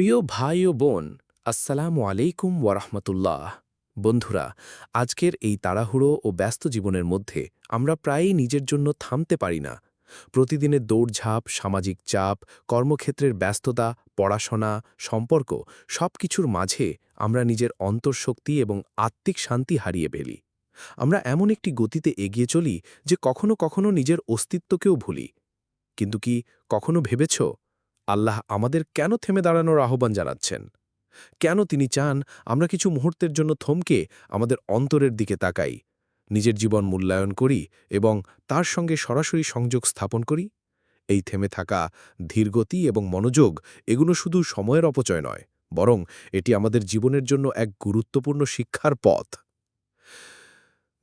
প্রিয় ভাই ও বোন, আসসালামু আলাইকুম ওয়ারহমতুল্লাহ বন্ধুরা, আজকের এই তাড়াহুড়ো ও ব্যস্ত জীবনের মধ্যে আমরা প্রায়ই নিজের জন্য থামতে পারি না। প্রতিদিনের দৌড়ঝাঁপ, সামাজিক চাপ, কর্মক্ষেত্রের ব্যস্ততা, পড়াশোনা, সম্পর্ক সব কিছুর মাঝে আমরা নিজের অন্তর্শক্তি এবং আত্মিক শান্তি হারিয়ে ফেলি। আমরা এমন একটি গতিতে এগিয়ে চলি যে কখনো কখনো নিজের অস্তিত্বকেও ভুলি। কিন্তু কি কখনো ভেবেছ? আল্লাহ আমাদের কেন থেমে দাঁড়ানোর আহ্বান জানাচ্ছেন? কেন তিনি চান আমরা কিছু মুহূর্তের জন্য থমকে আমাদের অন্তরের দিকে তাকাই, নিজের জীবন মূল্যায়ন করি এবং তার সঙ্গে সরাসরি সংযোগ স্থাপন করি? এই থেমে থাকা ধীরগতি এবং মনোযোগ এগুলো শুধু সময়ের অপচয় নয়, বরং এটি আমাদের জীবনের জন্য এক গুরুত্বপূর্ণ শিক্ষার পথ।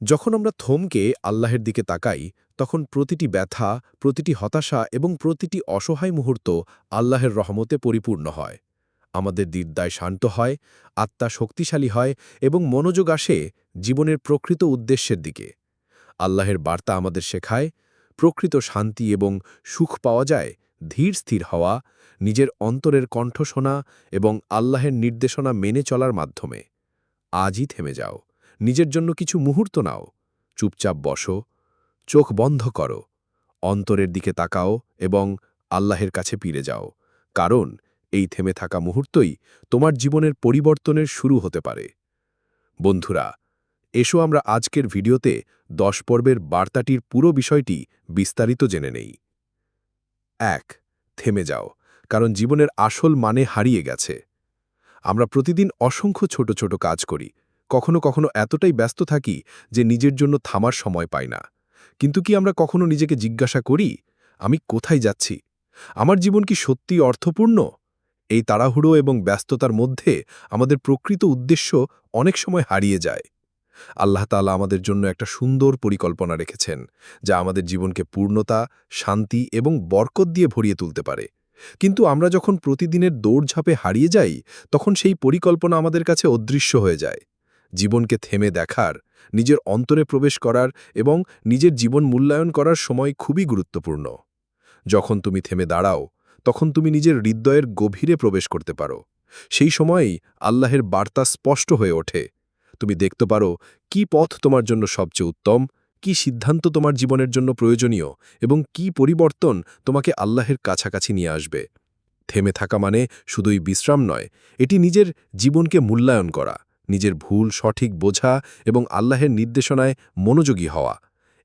যখন আমরা থমকে আল্লাহের দিকে তাকাই তখন প্রতিটি ব্যথা, প্রতিটি হতাশা এবং প্রতিটি অসহায় মুহূর্ত আল্লাহের রহমতে পরিপূর্ণ হয়। আমাদের দির্দায় শান্ত হয়, আত্মা শক্তিশালী হয় এবং মনোযোগ আসে জীবনের প্রকৃত উদ্দেশ্যের দিকে। আল্লাহের বার্তা আমাদের শেখায়, প্রকৃত শান্তি এবং সুখ পাওয়া যায়, ধীর স্থির হওয়া, নিজের অন্তরের কণ্ঠ শোনা এবং আল্লাহের নির্দেশনা মেনে চলার মাধ্যমে। আজই থেমে যাও, নিজের জন্য কিছু মুহূর্ত নাও, চুপচাপ বসো চোখ বন্ধ করো, অন্তরের দিকে তাকাও এবং আল্লাহের কাছে ফিরে যাও, কারণ এই থেমে থাকা মুহূর্তই তোমার জীবনের পরিবর্তনের শুরু হতে পারে। বন্ধুরা, এসো আমরা আজকের ভিডিওতে দশ পর্বের বার্তাটির পুরো বিষয়টি বিস্তারিত জেনে নেই। এক, থেমে যাও, কারণ জীবনের আসল মানে হারিয়ে গেছে। আমরা প্রতিদিন অসংখ্য ছোট ছোট কাজ করি, কখনো কখনো এতটাই ব্যস্ত থাকি যে নিজের জন্য থামার সময় পাই না। কিন্তু কি আমরা কখনো নিজেকে জিজ্ঞাসা করি, আমি কোথায় যাচ্ছি? আমার জীবন কি সত্যি অর্থপূর্ণ? এই তাড়াহুড়ো এবং ব্যস্ততার মধ্যে আমাদের প্রকৃত উদ্দেশ্য অনেক সময় হারিয়ে যায়। আল্লাহ তালা আমাদের জন্য একটা সুন্দর পরিকল্পনা রেখেছেন, যা আমাদের জীবনকে পূর্ণতা, শান্তি এবং বরকত দিয়ে ভরিয়ে তুলতে পারে। কিন্তু আমরা যখন প্রতিদিনের দৌড়ঝাঁপে হারিয়ে যাই, তখন সেই পরিকল্পনা আমাদের কাছে অদৃশ্য হয়ে যায়। জীবনকে থেমে দেখার, নিজের অন্তরে প্রবেশ করার এবং নিজের জীবন মূল্যায়ন করার সময় খুবই গুরুত্বপূর্ণ। যখন তুমি থেমে দাঁড়াও, তখন তুমি নিজের হৃদয়ের গভীরে প্রবেশ করতে পারো। সেই সময়েই আল্লাহের বার্তা স্পষ্ট হয়ে ওঠে। তুমি দেখতে পারো কি পথ তোমার জন্য সবচেয়ে উত্তম, কি সিদ্ধান্ত তোমার জীবনের জন্য প্রয়োজনীয় এবং কি পরিবর্তন তোমাকে আল্লাহের কাছাকাছি নিয়ে আসবে। থেমে থাকা মানে শুধুই বিশ্রাম নয়, এটি নিজের জীবনকে মূল্যায়ন করা। নিজের ভুল সঠিক বোঝা এবং আল্লাহের নির্দেশনায় মনোযোগী হওয়া।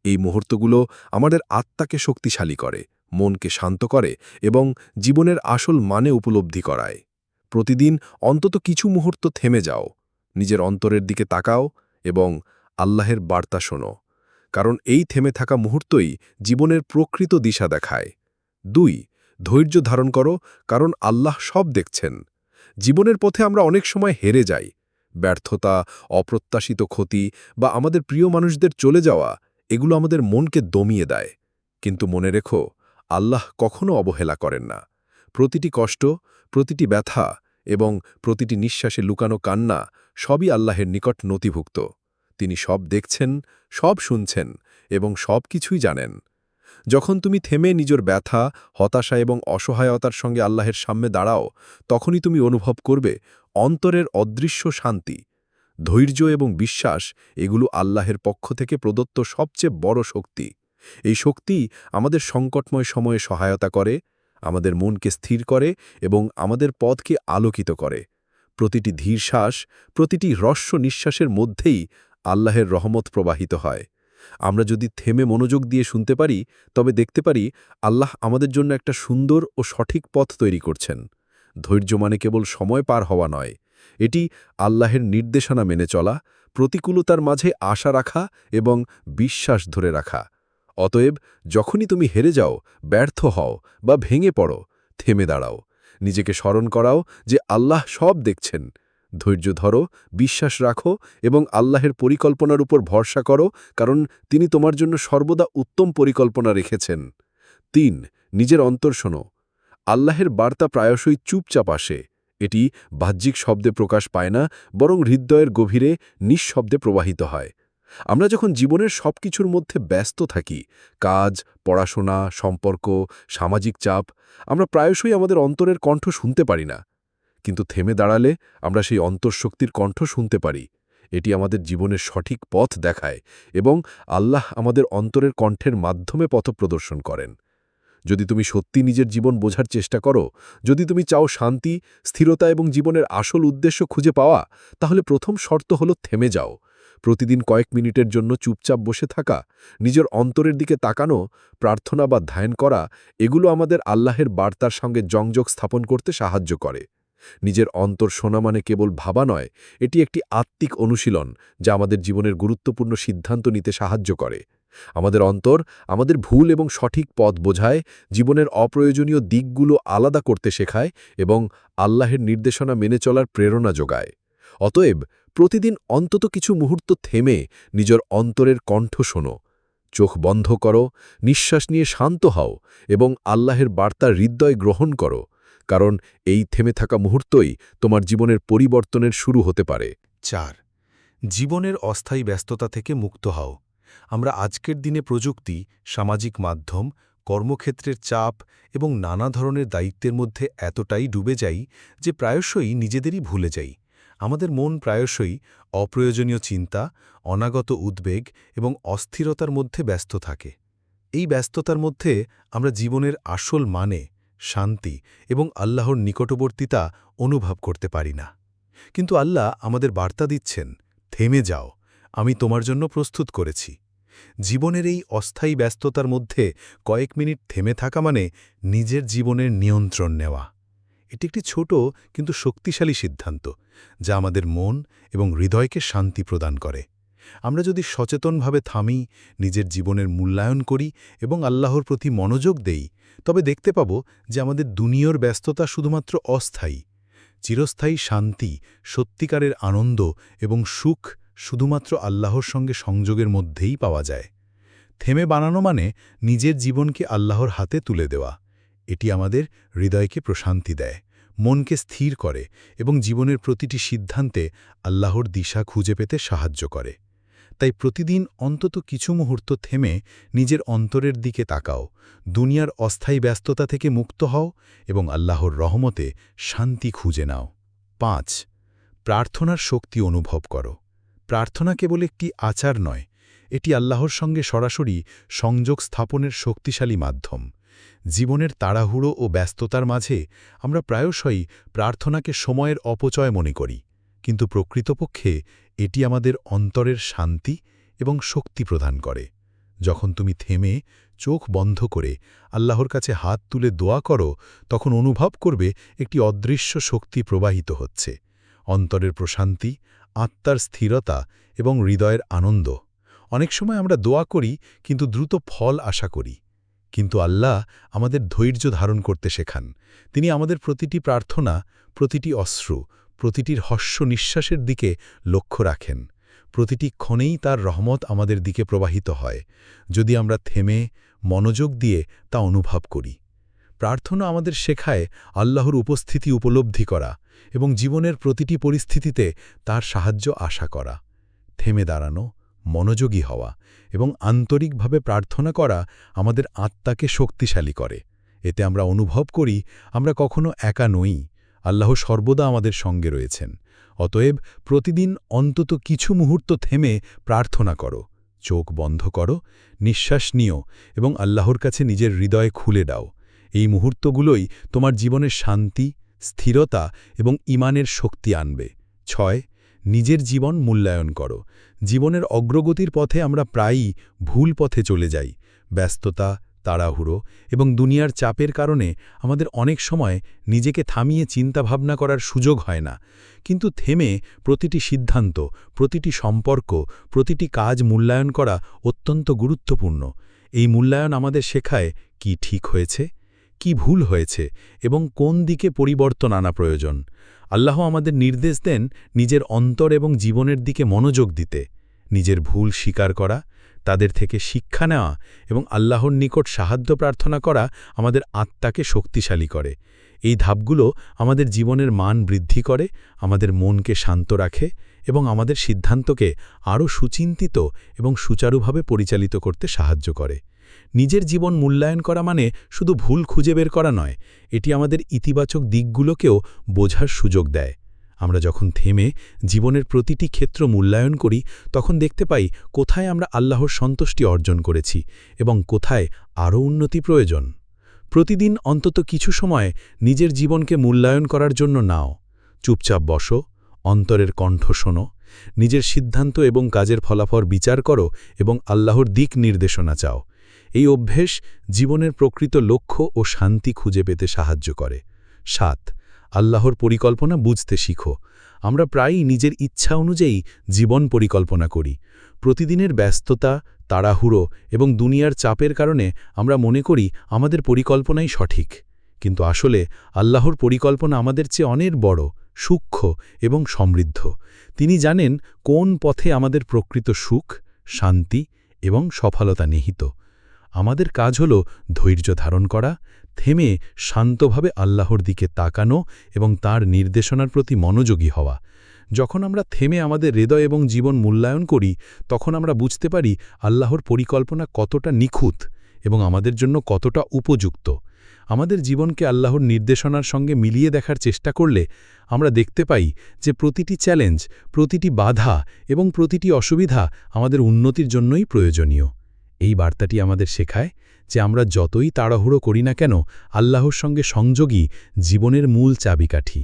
এই মুহূর্তগুলো আমাদের আত্মাকে শক্তিশালী করে, মনকে শান্ত করে এবং জীবনের আসল মানে উপলব্ধি করায়। প্রতিদিন অন্তত কিছু মুহূর্ত থেমে যাও, নিজের অন্তরের দিকে তাকাও এবং আল্লাহের বার্তা শোনো। কারণ এই থেমে থাকা মুহূর্তই জীবনের প্রকৃত দিশা দেখায়। দুই, ধৈর্য ধারণ করো, কারণ আল্লাহ সব দেখছেন। জীবনের পথে আমরা অনেক সময় হেরে যাই ব্যর্থতা, অপ্রত্যাশিত ক্ষতি বা আমাদের প্রিয় মানুষদের চলে যাওয়া, এগুলো আমাদের মনকে দমিয়ে দেয়। কিন্তু মনে রেখো, আল্লাহ কখনো অবহেলা করেন না। প্রতিটি কষ্ট, প্রতিটি ব্যথা এবং প্রতিটি নিঃশ্বাসে লুকানো কান্না সবই আল্লাহের নিকট নথিভুক্ত। তিনি সব দেখছেন, সব শুনছেন এবং সব কিছুই জানেন। যখন তুমি থেমে নিজের ব্যথা, হতাশা এবং অসহায়তার সঙ্গে আল্লাহের সামনে দাঁড়াও, তখনই তুমি অনুভব করবে অন্তরের অদৃশ্য শান্তি। ধৈর্য এবং বিশ্বাস, এগুলো আল্লাহের পক্ষ থেকে প্রদত্ত সবচেয়ে বড় শক্তি। এই শক্তি আমাদের সংকটময় সময়ে সহায়তা করে, আমাদের মনকে স্থির করে এবং আমাদের পথকে আলোকিত করে। প্রতিটি ধীর শ্বাস প্রতিটি রস্য নিঃশ্বাসের মধ্যেই আল্লাহের রহমত প্রবাহিত হয়। আমরা যদি থেমে মনোযোগ দিয়ে শুনতে পারি, তবে দেখতে পারি আল্লাহ আমাদের জন্য একটা সুন্দর ও সঠিক পথ তৈরি করছেন। ধৈর্য মানে কেবল সময় পার হওয়া নয়। এটি আল্লাহের নির্দেশনা মেনে চলা, প্রতিকূলতার মাঝে আশা রাখা এবং বিশ্বাস ধরে রাখা। অতএব যখনই তুমি হেরে যাও, ব্যর্থ হও বা ভেঙে পড়ো, থেমে দাঁড়াও। নিজেকে স্মরণ করাও যে আল্লাহ সব দেখছেন। ধৈর্য ধরো, বিশ্বাস রাখো এবং আল্লাহের পরিকল্পনার উপর ভরসা করো, কারণ তিনি তোমার জন্য সর্বদা উত্তম পরিকল্পনা রেখেছেন। তিন, নিজের অন্তর শোনো। আল্লাহের বার্তা প্রায়শই চুপচাপ আসে। এটি বাহ্যিক শব্দে প্রকাশ পায় না, বরং হৃদয়ের গভীরে নিঃশব্দে প্রবাহিত হয়। আমরা যখন জীবনের সব কিছুর মধ্যে ব্যস্ত থাকি, কাজ, পড়াশোনা, সম্পর্ক, সামাজিক চাপ, আমরা প্রায়শই আমাদের অন্তরের কণ্ঠ শুনতে পারি না। কিন্তু থেমে দাঁড়ালে আমরা সেই অন্তঃশক্তির কণ্ঠ শুনতে পারি। এটি আমাদের জীবনের সঠিক পথ দেখায় এবং আল্লাহ আমাদের অন্তরের কণ্ঠের মাধ্যমে পথ প্রদর্শন করেন। যদি তুমি সত্যি নিজের জীবন বোঝার চেষ্টা করো, যদি তুমি চাও শান্তি, স্থিরতা এবং জীবনের আসল উদ্দেশ্য খুঁজে পাওয়া, তাহলে প্রথম শর্ত হলো থেমে যাও। প্রতিদিন কয়েক মিনিটের জন্য চুপচাপ বসে থাকা, নিজের অন্তরের দিকে তাকানো, প্রার্থনা বা ধ্যান করা, এগুলো আমাদের আল্লাহের বার্তার সঙ্গে সংযোগ স্থাপন করতে সাহায্য করে। নিজের অন্তর শোনা মানে কেবল ভাবা নয়, এটি একটি আত্মিক অনুশীলন যা আমাদের জীবনের গুরুত্বপূর্ণ সিদ্ধান্ত নিতে সাহায্য করে। আমাদের অন্তর আমাদের ভুল এবং সঠিক পথ বোঝায়, জীবনের অপ্রয়োজনীয় দিকগুলো আলাদা করতে শেখায় এবং আল্লাহের নির্দেশনা মেনে চলার প্রেরণা যোগায়। অতএব প্রতিদিন অন্তত কিছু মুহূর্ত থেমে নিজের অন্তরের কণ্ঠ শোনো, চোখ বন্ধ করো, নিঃশ্বাস নিয়ে শান্ত হও এবং আল্লাহের বার্তা হৃদয় গ্রহণ করো। কারণ এই থেমে থাকা মুহূর্তই তোমার জীবনের পরিবর্তনের শুরু হতে পারে। চার, জীবনের অস্থায়ী ব্যস্ততা থেকে মুক্ত হও। আমরা আজকের দিনে প্রযুক্তি, সামাজিক মাধ্যম, কর্মক্ষেত্রের চাপ এবং নানা ধরনের দায়িত্বের মধ্যে এতটাই ডুবে যাই যে প্রায়শই নিজেদেরই ভুলে যাই। আমাদের মন প্রায়শই অপ্রয়োজনীয় চিন্তা, অনাগত উদ্বেগ এবং অস্থিরতার মধ্যে ব্যস্ত থাকে। এই ব্যস্ততার মধ্যে আমরা জীবনের আসল মানে শান্তি এবং আল্লাহর নিকটবর্তিতা অনুভব করতে পারি না। কিন্তু আল্লাহ আমাদের বার্তা দিচ্ছেন, থেমে যাও, আমি তোমার জন্য প্রস্তুত করেছি। জীবনের এই অস্থায়ী ব্যস্ততার মধ্যে কয়েক মিনিট থেমে থাকা মানে নিজের জীবনের নিয়ন্ত্রণ নেওয়া। এটি একটি ছোট কিন্তু শক্তিশালী সিদ্ধান্ত, যা আমাদের মন এবং হৃদয়কে শান্তি প্রদান করে। আমরা যদি সচেতনভাবে থামি, নিজের জীবনের মূল্যায়ন করি এবং আল্লাহর প্রতি মনোযোগ দেই তবে দেখতে পাব যে আমাদের দুনিয়র ব্যস্ততা শুধুমাত্র অস্থায়ী। চিরস্থায়ী শান্তি, সত্যিকারের আনন্দ এবং সুখ শুধুমাত্র আল্লাহর সঙ্গে সংযোগের মধ্যেই পাওয়া যায়। থেমে বানানো মানে নিজের জীবনকে আল্লাহর হাতে তুলে দেওয়া। এটি আমাদের হৃদয়কে প্রশান্তি দেয়, মনকে স্থির করে এবং জীবনের প্রতিটি সিদ্ধান্তে আল্লাহর দিশা খুঁজে পেতে সাহায্য করে। তাই প্রতিদিন অন্তত কিছু মুহূর্ত থেমে নিজের অন্তরের দিকে তাকাও, দুনিয়ার অস্থায়ী ব্যস্ততা থেকে মুক্ত হও এবং আল্লাহর রহমতে শান্তি খুঁজে নাও। পাঁচ, প্রার্থনার শক্তি অনুভব করো। প্রার্থনা কেবল একটি আচার নয়, এটি আল্লাহর সঙ্গে সরাসরি সংযোগ স্থাপনের শক্তিশালী মাধ্যম। জীবনের তাড়াহুড়ো ও ব্যস্ততার মাঝে আমরা প্রায়শই প্রার্থনাকে সময়ের অপচয় মনে করি, কিন্তু প্রকৃতপক্ষে এটি আমাদের অন্তরের শান্তি এবং শক্তি প্রদান করে। যখন তুমি থেমে চোখ বন্ধ করে আল্লাহর কাছে হাত তুলে দোয়া করো, তখন অনুভব করবে একটি অদৃশ্য শক্তি প্রবাহিত হচ্ছে। অন্তরের প্রশান্তি, আত্মার স্থিরতা এবং হৃদয়ের আনন্দ। অনেক সময় আমরা দোয়া করি, কিন্তু দ্রুত ফল আশা করি। কিন্তু আল্লাহ আমাদের ধৈর্য ধারণ করতে শেখান। তিনি আমাদের প্রতিটি প্রার্থনা, প্রতিটি অশ্রু প্রতিটির হস্য নিঃশ্বাসের দিকে লক্ষ্য রাখেন। প্রতিটি ক্ষণেই তার রহমত আমাদের দিকে প্রবাহিত হয়। যদি আমরা থেমে মনোযোগ দিয়ে তা অনুভব করি। প্রার্থনা আমাদের শেখায় আল্লাহর উপস্থিতি উপলব্ধি করা এবং জীবনের প্রতিটি পরিস্থিতিতে তার সাহায্য আশা করা। থেমে দাঁড়ানো, মনোযোগী হওয়া এবং আন্তরিকভাবে প্রার্থনা করা আমাদের আত্মাকে শক্তিশালী করে। এতে আমরা অনুভব করি আমরা কখনো একা নই। আল্লাহ সর্বদা আমাদের সঙ্গে রয়েছেন। অতএব প্রতিদিন অন্তত কিছু মুহূর্ত থেমে প্রার্থনা করো, চোখ বন্ধ করো, নিঃশ্বাস নিও এবং আল্লাহর কাছে নিজের হৃদয় খুলে দাও। এই মুহূর্তগুলোই তোমার জীবনের শান্তি, স্থিরতা এবং ইমানের শক্তি আনবে। ছয়, নিজের জীবন মূল্যায়ন করো। জীবনের অগ্রগতির পথে আমরা প্রায়ই ভুল পথে চলে যাই। ব্যস্ততা তাড়াহুড়ো এবং দুনিয়ার চাপের কারণে আমাদের অনেক সময় নিজেকে থামিয়ে চিন্তাভাবনা করার সুযোগ হয় না। কিন্তু থেমে প্রতিটি সিদ্ধান্ত, প্রতিটি সম্পর্ক, প্রতিটি কাজ মূল্যায়ন করা অত্যন্ত গুরুত্বপূর্ণ। এই মূল্যায়ন আমাদের শেখায় কি ঠিক হয়েছে, কি ভুল হয়েছে এবং কোন দিকে পরিবর্তন আনা প্রয়োজন। আল্লাহ আমাদের নির্দেশ দেন নিজের অন্তর এবং জীবনের দিকে মনোযোগ দিতে, নিজের ভুল স্বীকার করা তাদের থেকে শিক্ষা নেওয়া এবং আল্লাহর নিকট সাহায্য প্রার্থনা করা আমাদের আত্মাকে শক্তিশালী করে। এই ধাপগুলো আমাদের জীবনের মান বৃদ্ধি করে, আমাদের মনকে শান্ত রাখে এবং আমাদের সিদ্ধান্তকে আরও সুচিন্তিত এবং সুচারুভাবে পরিচালিত করতে সাহায্য করে। নিজের জীবন মূল্যায়ন করা মানে শুধু ভুল খুঁজে বের করা নয়, এটি আমাদের ইতিবাচক দিকগুলোকেও বোঝার সুযোগ দেয়। আমরা যখন থেমে জীবনের প্রতিটি ক্ষেত্র মূল্যায়ন করি, তখন দেখতে পাই কোথায় আমরা আল্লাহর সন্তুষ্টি অর্জন করেছি এবং কোথায় আরও উন্নতি প্রয়োজন। প্রতিদিন অন্তত কিছু সময় নিজের জীবনকে মূল্যায়ন করার জন্য নাও। চুপচাপ বসো, অন্তরের কণ্ঠ শোনো, নিজের সিদ্ধান্ত এবং কাজের ফলাফল বিচার করো এবং আল্লাহর দিক নির্দেশনা চাও। এই অভ্যেস জীবনের প্রকৃত লক্ষ্য ও শান্তি খুঁজে পেতে সাহায্য করে। সাত আল্লাহর পরিকল্পনা বুঝতে শিখো। আমরা প্রায়ই নিজের ইচ্ছা অনুযায়ী জীবন পরিকল্পনা করি। প্রতিদিনের ব্যস্ততা, তাড়াহুড়ো এবং দুনিয়ার চাপের কারণে আমরা মনে করি আমাদের পরিকল্পনাই সঠিক। কিন্তু আসলে আল্লাহর পরিকল্পনা আমাদের চেয়ে অনেক বড়, সূক্ষ্ম এবং সমৃদ্ধ। তিনি জানেন কোন পথে আমাদের প্রকৃত সুখ, শান্তি এবং সফলতা নিহিত। আমাদের কাজ হল ধৈর্য ধারণ করা, থেমে শান্তভাবে আল্লাহর দিকে তাকানো এবং তার নির্দেশনার প্রতি মনোযোগী হওয়া। যখন আমরা থেমে আমাদের হৃদয় এবং জীবন মূল্যায়ন করি, তখন আমরা বুঝতে পারি আল্লাহর পরিকল্পনা কতটা নিখুঁত এবং আমাদের জন্য কতটা উপযুক্ত। আমাদের জীবনকে আল্লাহর নির্দেশনার সঙ্গে মিলিয়ে দেখার চেষ্টা করলে আমরা দেখতে পাই যে প্রতিটি চ্যালেঞ্জ, প্রতিটি বাধা এবং প্রতিটি অসুবিধা আমাদের উন্নতির জন্যই প্রয়োজনীয়। এই বার্তাটি আমাদের শেখায় যে আমরা যতই তাড়াহুড়ো করি না কেন, আল্লাহর সঙ্গে সংযোগী জীবনের মূল চাবিকাঠি।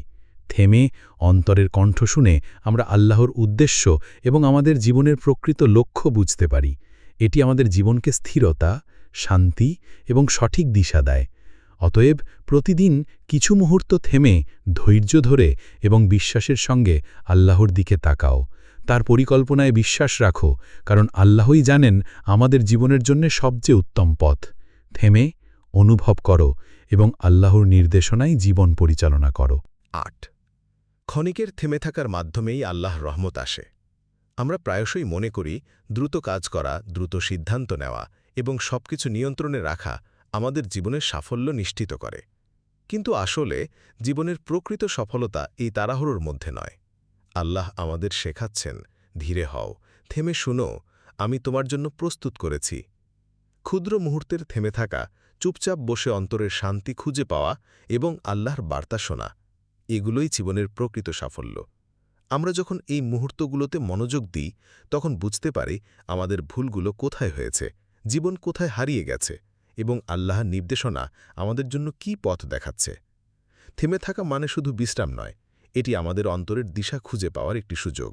থেমে অন্তরের কণ্ঠ শুনে আমরা আল্লাহর উদ্দেশ্য এবং আমাদের জীবনের প্রকৃত লক্ষ্য বুঝতে পারি। এটি আমাদের জীবনকে স্থিরতা, শান্তি এবং সঠিক দিশা দেয়। অতএব প্রতিদিন কিছু মুহূর্ত থেমে ধৈর্য ধরে এবং বিশ্বাসের সঙ্গে আল্লাহর দিকে তাকাও। তার পরিকল্পনায় বিশ্বাস রাখো, কারণ আল্লাহই জানেন আমাদের জীবনের জন্য সবচেয়ে উত্তম পথ। থেমে, অনুভব করো এবং আল্লাহর নির্দেশনায় জীবন পরিচালনা করো। আট। ক্ষণিকের থেমে থাকার মাধ্যমেই আল্লাহর রহমত আসে। আমরা প্রায়শই মনে করি, দ্রুত কাজ করা, দ্রুত সিদ্ধান্ত নেওয়া এবং সবকিছু নিয়ন্ত্রণে রাখা আমাদের জীবনের সাফল্য নিশ্চিত করে। কিন্তু আসলে জীবনের প্রকৃত সফলতা এই তাড়াহুড়োর মধ্যে নয়। আল্লাহ আমাদের শেখাচ্ছেন, ধীরে হও। থেমে শুনো, আমি তোমার জন্য প্রস্তুত করেছি। ক্ষুদ্র মুহূর্তের থেমে থাকা, চুপচাপ বসে অন্তরের শান্তি খুঁজে পাওয়া এবং আল্লাহর বার্তা শোনা, এগুলোই জীবনের প্রকৃত সাফল্য। আমরা যখন এই মুহূর্তগুলোতে মনোযোগ দিই, তখন বুঝতে পারি আমাদের ভুলগুলো কোথায় হয়েছে, জীবন কোথায় হারিয়ে গেছে এবং আল্লাহর নির্দেশনা আমাদের জন্য কি পথ দেখাচ্ছে। থেমে থাকা মানে শুধু বিশ্রাম নয় এটি আমাদের অন্তরের দিশা খুঁজে পাওয়ার একটি সুযোগ।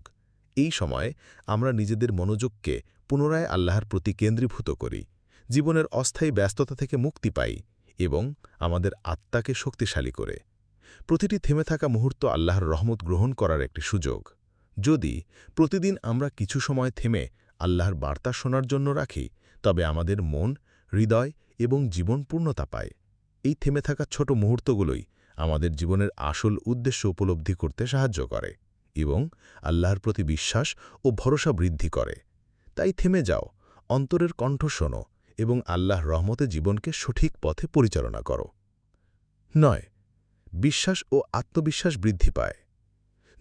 এই সময়ে আমরা নিজেদের মনোযোগকে পুনরায় আল্লাহর প্রতি কেন্দ্রীভূত করি, জীবনের অস্থায়ী ব্যস্ততা থেকে মুক্তি পাই এবং আমাদের আত্মাকে শক্তিশালী করে। প্রতিটি থেমে থাকা মুহূর্ত আল্লাহর রহমত গ্রহণ করার একটি সুযোগ। যদি প্রতিদিন আমরা কিছু সময় থেমে আল্লাহর বার্তা শোনার জন্য রাখি, তবে আমাদের মন, হৃদয় এবং জীবন পূর্ণতা পায়। এই থেমে থাকা ছোট মুহূর্তগুলোই আমাদের জীবনের আসল উদ্দেশ্য উপলব্ধি করতে সাহায্য করে এবং আল্লাহর প্রতি বিশ্বাস ও ভরসা বৃদ্ধি করে। তাই থেমে যাও, অন্তরের কণ্ঠ শোনো এবং আল্লাহ রহমতে জীবনকে সঠিক পথে পরিচালনা করো। নয়, বিশ্বাস ও আত্মবিশ্বাস বৃদ্ধি পায়।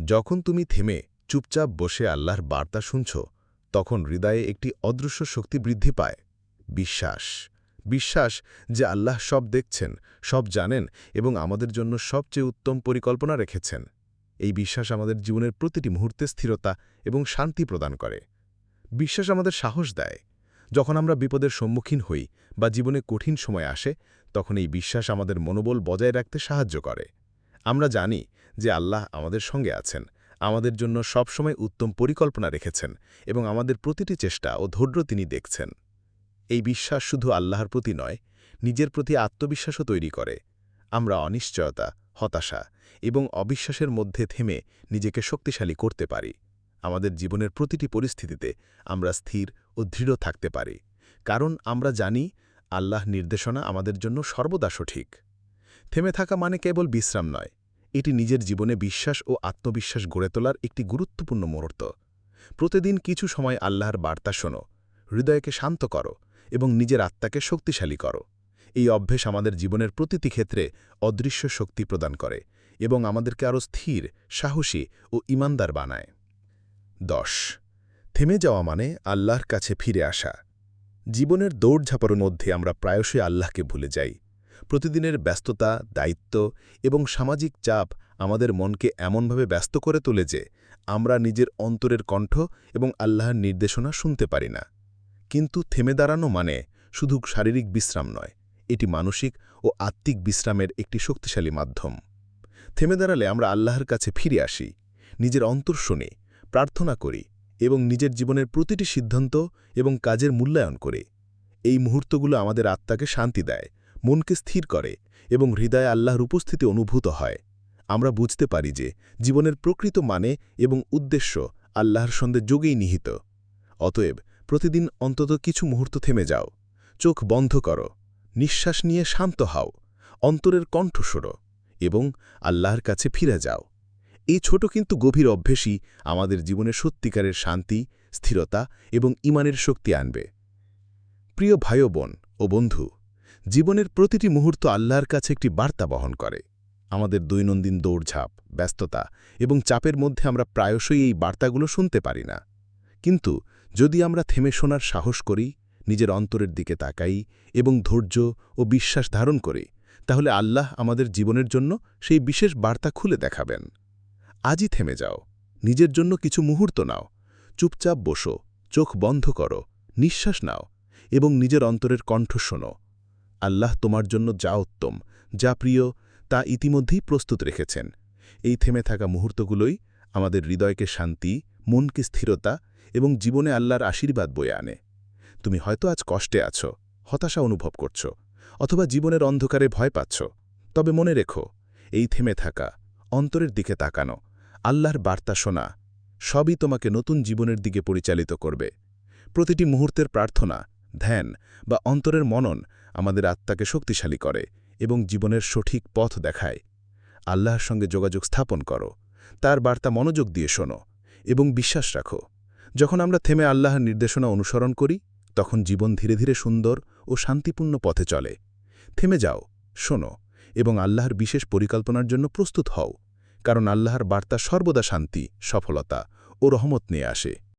যখন তুমি থেমে চুপচাপ বসে আল্লাহর বার্তা শুনছ, তখন হৃদয়ে একটি অদৃশ্য শক্তি বৃদ্ধি পায়। বিশ্বাস বিশ্বাস যে আল্লাহ সব দেখছেন, সব জানেন এবং আমাদের জন্য সবচেয়ে উত্তম পরিকল্পনা রেখেছেন। এই বিশ্বাস আমাদের জীবনের প্রতিটি মুহূর্তে স্থিরতা এবং শান্তি প্রদান করে। বিশ্বাস আমাদের সাহস দেয়। যখন আমরা বিপদের সম্মুখীন হই বা জীবনে কঠিন সময় আসে, তখন এই বিশ্বাস আমাদের মনোবল বজায় রাখতে সাহায্য করে। আমরা জানি যে আল্লাহ আমাদের সঙ্গে আছেন, আমাদের জন্য সবসময় উত্তম পরিকল্পনা রেখেছেন এবং আমাদের প্রতিটি চেষ্টা ও ধৈর্য তিনি দেখছেন। এই বিশ্বাস শুধু আল্লাহর প্রতি নয়, নিজের প্রতি আত্মবিশ্বাসও তৈরি করে। আমরা অনিশ্চয়তা, হতাশা এবং অবিশ্বাসের মধ্যে থেমে নিজেকে শক্তিশালী করতে পারি। আমাদের জীবনের প্রতিটি পরিস্থিতিতে আমরা স্থির ও দৃঢ় থাকতে পারি, কারণ আমরা জানি আল্লাহ নির্দেশনা আমাদের জন্য সর্বদা সঠিক। থেমে থাকা মানে কেবল বিশ্রাম নয়, এটি নিজের জীবনে বিশ্বাস ও আত্মবিশ্বাস গড়ে তোলার একটি গুরুত্বপূর্ণ মুহূর্ত। প্রতিদিন কিছু সময় আল্লাহর বার্তা শোনো, হৃদয়কে শান্ত করো এবং নিজের আত্মাকে শক্তিশালী করো। এই অভ্যেস আমাদের জীবনের প্রতিটি ক্ষেত্রে অদৃশ্য শক্তি প্রদান করে এবং আমাদেরকে আরও স্থির, সাহসী ও ইমানদার বানায়। দশ। থেমে যাওয়া মানে আল্লাহর কাছে ফিরে আসা। জীবনের দৌড়ঝাঁপার মধ্যে আমরা প্রায়শই আল্লাহকে ভুলে যাই। প্রতিদিনের ব্যস্ততা, দায়িত্ব এবং সামাজিক চাপ আমাদের মনকে এমনভাবে ব্যস্ত করে তোলে যে আমরা নিজের অন্তরের কণ্ঠ এবং আল্লাহর নির্দেশনা শুনতে পারি না। কিন্তু থেমে দাঁড়ানো মানে শুধু শারীরিক বিশ্রাম নয়, এটি মানসিক ও আত্মিক বিশ্রামের একটি শক্তিশালী মাধ্যম। থেমে দাঁড়ালে আমরা আল্লাহর কাছে ফিরে আসি, নিজের অন্তর শুনি, প্রার্থনা করি এবং নিজের জীবনের প্রতিটি সিদ্ধান্ত এবং কাজের মূল্যায়ন করে। এই মুহূর্তগুলো আমাদের আত্মাকে শান্তি দেয়, মনকে স্থির করে এবং হৃদয়ে আল্লাহর উপস্থিতি অনুভূত হয়। আমরা বুঝতে পারি যে জীবনের প্রকৃত মানে এবং উদ্দেশ্য আল্লাহর সঙ্গে যোগেই নিহিত। অতএব প্রতিদিন অন্তত কিছু মুহূর্ত থেমে যাও। চোখ বন্ধ করো। নিঃশ্বাস নিয়ে শান্ত হও। অন্তরের কণ্ঠ সরো এবং আল্লাহর কাছে ফিরে যাও। এই ছোট কিন্তু গভীর অভ্যেসই আমাদের জীবনে সত্যিকারের শান্তি, স্থিরতা এবং ইমানের শক্তি আনবে। প্রিয় ভাই বোন ও বন্ধু, জীবনের প্রতিটি মুহূর্ত আল্লাহর কাছে একটি বার্তা বহন করে। আমাদের দৈনন্দিন দৌড়ঝাঁপ, ব্যস্ততা এবং চাপের মধ্যে আমরা প্রায়শই এই বার্তাগুলো শুনতে পারি না। কিন্তু যদি আমরা থেমে শোনার সাহস করি, নিজের অন্তরের দিকে তাকাই এবং ধৈর্য ও বিশ্বাস ধারণ করি, তাহলে আল্লাহ আমাদের জীবনের জন্য সেই বিশেষ বার্তা খুলে দেখাবেন। আজই থেমে যাও, নিজের জন্য কিছু মুহূর্ত নাও, চুপচাপ বসো, চোখ বন্ধ করো, নিঃশ্বাস নাও এবং নিজের অন্তরের কণ্ঠ শোনো। আল্লাহ তোমার জন্য যা উত্তম, যা প্রিয়, তা ইতিমধ্যেই প্রস্তুত রেখেছেন। এই থেমে থাকা মুহূর্তগুলোই আমাদের হৃদয়কে শান্তি মনকে স্থিরতা এবং জীবনে আল্লাহর আশীর্বাদ বয়ে আনে। তুমি হয়তো আজ কষ্টে আছো, হতাশা অনুভব করছ, অথবা জীবনের অন্ধকারে ভয় পাচ্ছ। তবে মনে রেখো, এই থেমে থাকা, অন্তরের দিকে তাকানো, আল্লাহর বার্তা শোনা, সবই তোমাকে নতুন জীবনের দিকে পরিচালিত করবে। প্রতিটি মুহূর্তের প্রার্থনা, ধ্যান বা অন্তরের মনন আমাদের আত্মাকে শক্তিশালী করে এবং জীবনের সঠিক পথ দেখায়। আল্লাহর সঙ্গে যোগাযোগ স্থাপন করো, তার বার্তা মনোযোগ দিয়ে শোনো। এবং বিশ্বাস রাখো, যখন আমরা থেমে আল্লাহর নির্দেশনা অনুসরণ করি, তখন জীবন ধীরে ধীরে সুন্দর ও শান্তিপূর্ণ পথে চলে। থেমে যাও, শোনো, এবং আল্লাহর বিশেষ পরিকল্পনার জন্য প্রস্তুত হও, কারণ আল্লাহর বার্তা সর্বদা শান্তি, সফলতা ও রহমত নিয়ে আসে।